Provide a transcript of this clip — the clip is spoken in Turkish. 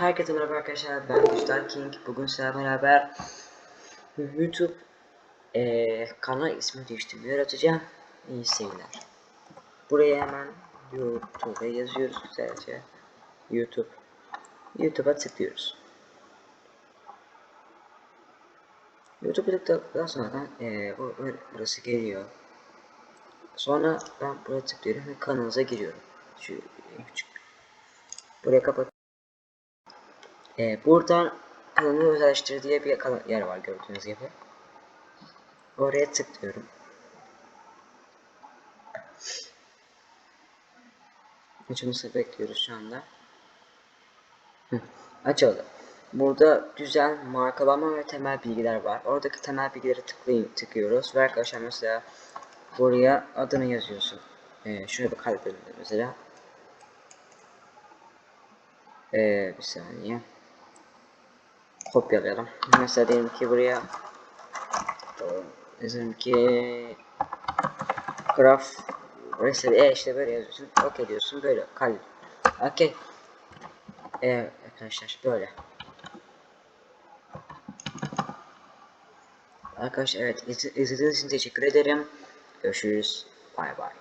Herkese merhaba arkadaşlar ben Digital King. Bugün sizlerle beraber YouTube eee kanal ismi değiştirmeyi öğreteceğim. İyi seyirler. Buraya hemen YouTube'a yazıyoruz güzelce. YouTube. YouTube'a tıklıyoruz. YouTube'a tıkladıktan sonra o burası geliyor. Sonra ben buraya tıklıyorum ve kanalınıza giriyorum. Şu en küçük. Buraya kapat ee, buradan kanalı özelleştir diye bir yer var gördüğünüz gibi. Oraya tıklıyorum. Açılmasını bekliyoruz şu anda. Açıldı. Burada düzen, markalama ve temel bilgiler var. Oradaki temel bilgileri tıklayın, tıklıyoruz. Ve arkadaşlar mesela buraya adını yazıyorsun. Ee, şuraya bir kalp mesela. Ee, bir saniye kopyalayalım. Mesela diyelim ki buraya diyelim ki graf resim e işte böyle yazıyorsun. OK diyorsun böyle kal. OK. Evet arkadaşlar böyle. Arkadaşlar evet iz izlediğiniz için teşekkür ederim. Görüşürüz. Bay bay.